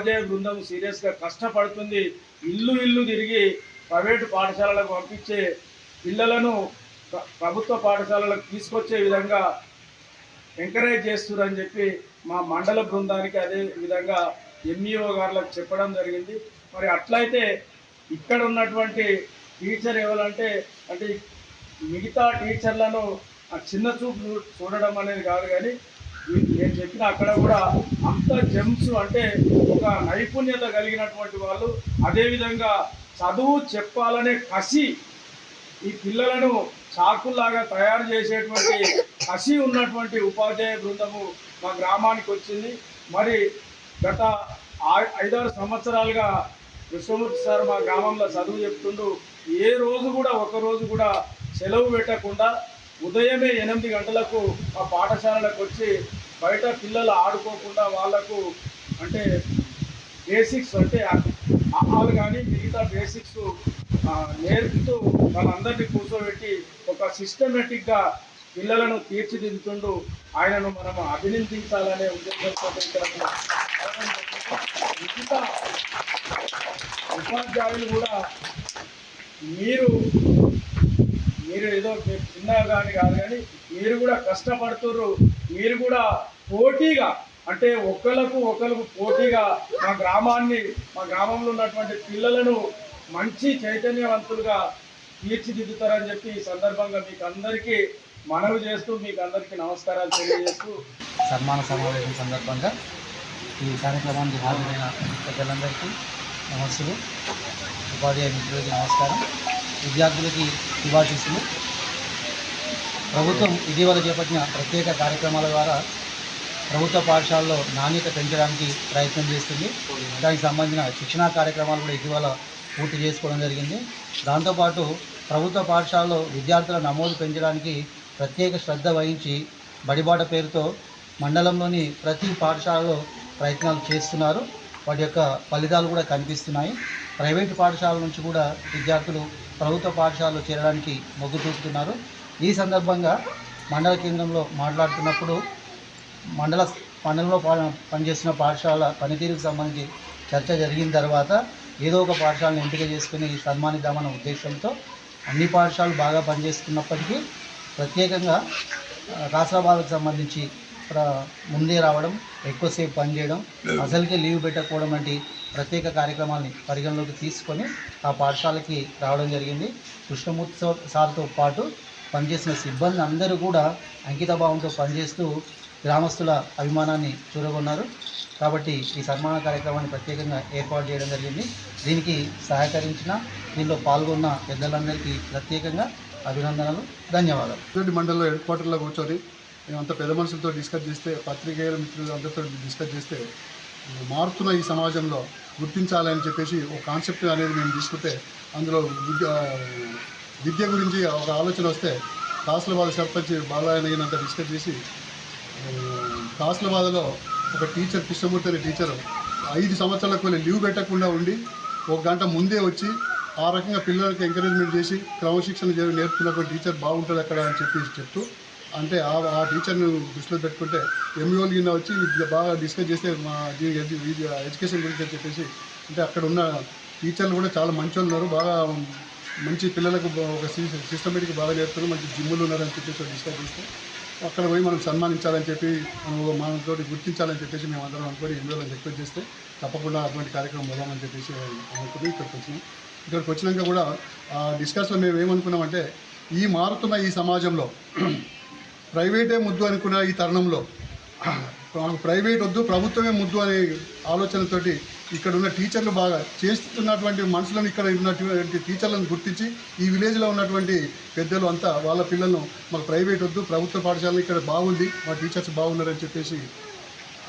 ఉపాధ్యాయ బృందం సీరియస్గా కష్టపడుతుంది. ఇల్లు ఇల్లు తిరిగి ప్రైవేటు పాఠశాలలకు పంపించే పిల్లలను ప్రభుత్వ పాఠశాలలకు తీసుకొచ్చే విధంగా ఎంకరేజ్ చేస్తున్నారని చెప్పి మా మండల బృందానికి అదే విధంగా ఎంఈఓ గారులకు చెప్పడం జరిగింది. మరి అట్లయితే ఇక్కడ ఉన్నటువంటి టీచర్ ఎవరంటే అంటే మిగతా టీచర్లను ఆ చిన్న చూపు చూడడం అనేది కాదు కానీ నేను చెప్పిన అక్కడ కూడా అంత జెమ్స్ అంటే ఒక నైపుణ్యత కలిగినటువంటి వాళ్ళు. అదేవిధంగా చదువు చెప్పాలనే కసి ఈ పిల్లలను చాకుల్లాగా తయారు చేసేటువంటి కసి ఉన్నటువంటి ఉపాధ్యాయ బృందము మా గ్రామానికి వచ్చింది. మరి గత ఐదారు సంవత్సరాలుగా విశ్వమూర్తి సార్ మా గ్రామంలో చదువు చెప్తుండు. ఏ రోజు కూడా ఒక రోజు కూడా సెలవు పెట్టకుండా ఉదయమే ఎనిమిది గంటలకు ఆ పాఠశాలలకు వచ్చి బయట పిల్లలు ఆడుకోకుండా వాళ్ళకు అంటే బేసిక్స్ అంటే ఆహాలు కానీ మిగతా బేసిక్స్ నేర్పుతూ వాళ్ళందరినీ కూర్చోబెట్టి ఒక సిస్టమేటిక్గా పిల్లలను తీర్చిదిద్దుతుండు. ఆయనను మనం అభినందించాలనే ఉద్దేశంతో మిగతా ఉపాధ్యాయులు కూడా మీరు మీరు ఏదో చిన్న చిన్నగా కాదు కానీ మీరు కూడా కష్టపడుతుర్రు. మీరు కూడా పోటీగా అంటే ఒకళ్ళకు ఒకళ్ళకు పోటీగా మా గ్రామాన్ని మా గ్రామంలో ఉన్నటువంటి పిల్లలను మంచి చైతన్యవంతులుగా తీర్చిదిద్దుతారని చెప్పి ఈ సందర్భంగా మీకు అందరికీ మనవి చేస్తూ మీకు అందరికీ నమస్కారాలు తెలియజేస్తూ సన్మాన సమావేశం సందర్భంగా ఈ కార్యక్రమానికి హాజరైన పెద్దలందరికీ నమస్సులు. ఉపాధ్యాయ మిత్రులకి నమస్కారం. విద్యార్థులకి శుభాశీస్సులు. ప్రభుత్వం ఇటీవల చేపట్టిన ప్రత్యేక కార్యక్రమాల ద్వారా ప్రభుత్వ పాఠశాలలో నాణ్యత పెంచడానికి ప్రయత్నం చేస్తుంది. దానికి సంబంధించిన శిక్షణా కార్యక్రమాలు కూడా ఇటీవల పూర్తి చేసుకోవడం జరిగింది. దాంతోపాటు ప్రభుత్వ పాఠశాలలో విద్యార్థుల నమోదు పెంచడానికి ప్రత్యేక శ్రద్ధ వహించి బడిబాట పేరుతో మండలంలోని ప్రతి పాఠశాలలో ప్రయత్నాలు చేస్తున్నారు. వాటి యొక్క ఫలితాలు కూడా కనిపిస్తున్నాయి. ప్రైవేటు పాఠశాల నుంచి కూడా విద్యార్థులు ప్రభుత్వ పాఠశాలలో చేరడానికి మొగ్గు చూపుతున్నారు. ఈ సందర్భంగా మండల కేంద్రంలో మాట్లాడుతున్నప్పుడు మండల మండలంలో పా- పనిచేస్తున్న పాఠశాల పనితీరుకు సంబంధించి చర్చ జరిగిన తర్వాత ఏదో ఒక పాఠశాలను ఎంపిక చేసుకుని సన్మానిద్దామన్న ఉద్దేశంతో అన్ని పాఠశాలలు బాగా పనిచేస్తున్నప్పటికీ ప్రత్యేకంగా రాష్ట్ర రాష్ట్రాబాద్కు సంబంధించి ముందే రావడం ఎక్కువసేపు పనిచేయడం అసలుకే లీవ్ పెట్టకపోవడం వంటి ప్రత్యేక కార్యక్రమాల్ని పరిగణలోకి తీసుకొని ఆ పాఠశాలకి రావడం జరిగింది. కృష్ణమూర్తి సార్- సార్తో పాటు పనిచేసిన సిబ్బంది అందరూ కూడా అంకితభావంతో పనిచేస్తూ గ్రామస్తుల అభిమానాన్ని చూరగొన్నారు. కాబట్టి ఈ సన్మాన కార్యక్రమాన్ని ప్రత్యేకంగా ఏర్పాటు చేయడం జరిగింది. దీనికి సహకరించిన దీనిలో పాల్గొన్న పెద్దలందరికీ ప్రత్యేకంగా అభినందనలు ధన్యవాదాలు. మండలంలో హెడ్ క్వార్టర్లో కూర్చొని మేమంతా పెద్ద మనుషులతో డిస్కస్ చేస్తే పత్రికేయుల మిత్రులు అందరితో డిస్కస్ చేస్తే మారుతున్న ఈ సమాజంలో గుర్తించాలని చెప్పేసి ఒక కాన్సెప్ట్ అనేది మేము తీసుకుంటే అందులో విద్య విద్య గురించి ఒక ఆలోచన వస్తే కాసులబాద సర్పంచ్ బాలయ్యనంతా డిస్కస్ చేసి ఆ, కాసులబాదలో ఒక టీచర్ కృష్ణమూర్తి అనే టీచర్ ఐదు సంవత్సరాలకు వెళ్ళి లీవ్ పెట్టకుండా ఉండి ఒక గంట ముందే వచ్చి ఆ రకంగా పిల్లలకి ఎంకరేజ్మెంట్ చేసి క్రమశిక్షణ చేసి నేర్పుతున్నటువంటి టీచర్ బాగుంటుంది అక్కడ అని చెప్పి చెప్తూ అంటే ఆ ఆ టీచర్ను దృష్టిలో పెట్టుకుంటే ఎంఈఓలు కింద వచ్చి బాగా డిస్కస్ చేస్తే మా ఎడ్యుకేషన్ గురించి అని చెప్పేసి అంటే అక్కడ ఉన్న టీచర్లు కూడా చాలా మంచి ఉన్నారు బాగా మంచి పిల్లలకు ఒక సిస్టమేటిక్ బాగా నేర్పుతున్నారు మంచి జిమ్ములు ఉన్నారని చెప్పేసి డిస్కస్ చేస్తే అక్కడ పోయి మనం సన్మానించాలని చెప్పి మనతో గుర్తించాలని చెప్పేసి మేము అందరం అనుకొని ఎంఈఓలను రిక్వెస్ట్ చేస్తే తప్పకుండా అటువంటి కార్యక్రమం పోదామని చెప్పేసి అనుకుని ఇక్కడికి వచ్చినాం. ఇక్కడికి వచ్చినాక కూడా ఆ డిస్కస్లో మేము ఏమనుకున్నామంటే ఈ మారుతున్న ఈ సమాజంలో ప్రైవేటే ముద్దు అనుకున్న ఈ తరుణంలో మాకు ప్రైవేట్ వద్దు ప్రభుత్వమే ముద్దు అనే ఆలోచనతోటి ఇక్కడ ఉన్న టీచర్లు బాగా చేస్తున్నటువంటి మనుషులను ఇక్కడ ఉన్నటువంటి టీచర్లను గుర్తించి ఈ విలేజ్లో ఉన్నటువంటి పెద్దలు అంతా వాళ్ళ పిల్లలను మాకు ప్రైవేట్ వద్దు ప్రభుత్వ పాఠశాల ఇక్కడ బాగుంది మా టీచర్స్ బాగున్నారని చెప్పేసి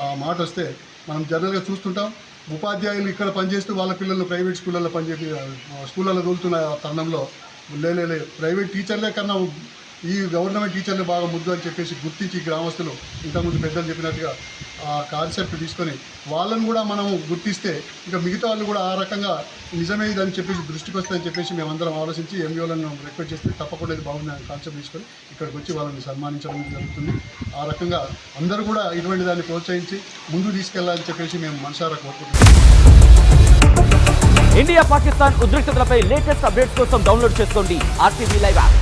ఆ మాట వస్తే మనం జనరల్గా చూస్తుంటాం. ఉపాధ్యాయులు ఇక్కడ పనిచేస్తూ వాళ్ళ పిల్లలు ప్రైవేట్ స్కూళ్ళల్లో పనిచేసి స్కూళ్ళల్లో దూలుతున్న తరుణంలో లేదు ప్రైవేట్ టీచర్లే కన్నా ఈ గవర్నమెంట్ టీచర్లు బాగా ముద్దు అని చెప్పేసి గుర్తించి గ్రామస్తులు ఇంతకుముందు పెద్దలు చెప్పినట్టుగా ఆ కాన్సెప్ట్ తీసుకొని వాళ్ళని కూడా మనము గుర్తిస్తే ఇంకా మిగతా వాళ్ళు కూడా ఆ రకంగా నిజమే ఇదని చెప్పేసి దృష్టికి వస్తుందని చెప్పేసి మేమందరం ఆలోచించి ఎంఈఓలను రిక్వెస్ట్ చేస్తే తప్పకుండా ఇది బాగుంది కాన్సెప్ట్ తీసుకొని ఇక్కడికి వచ్చి వాళ్ళని సన్మానించడం జరుగుతుంది. ఆ రకంగా అందరూ కూడా ఇటువంటి దాన్ని ప్రోత్సహించి ముందుకు తీసుకెళ్ళాలని చెప్పేసి మేము మనసారా కోరుకుంటున్నాం. ఇండియా పాకిస్తాన్ ఉద్రిక్తతలపై లేటెస్ట్ అప్డేట్స్ కోసం డౌన్లోడ్ చేసుకోండి ఆర్టీవీ లైవ్ యాప్.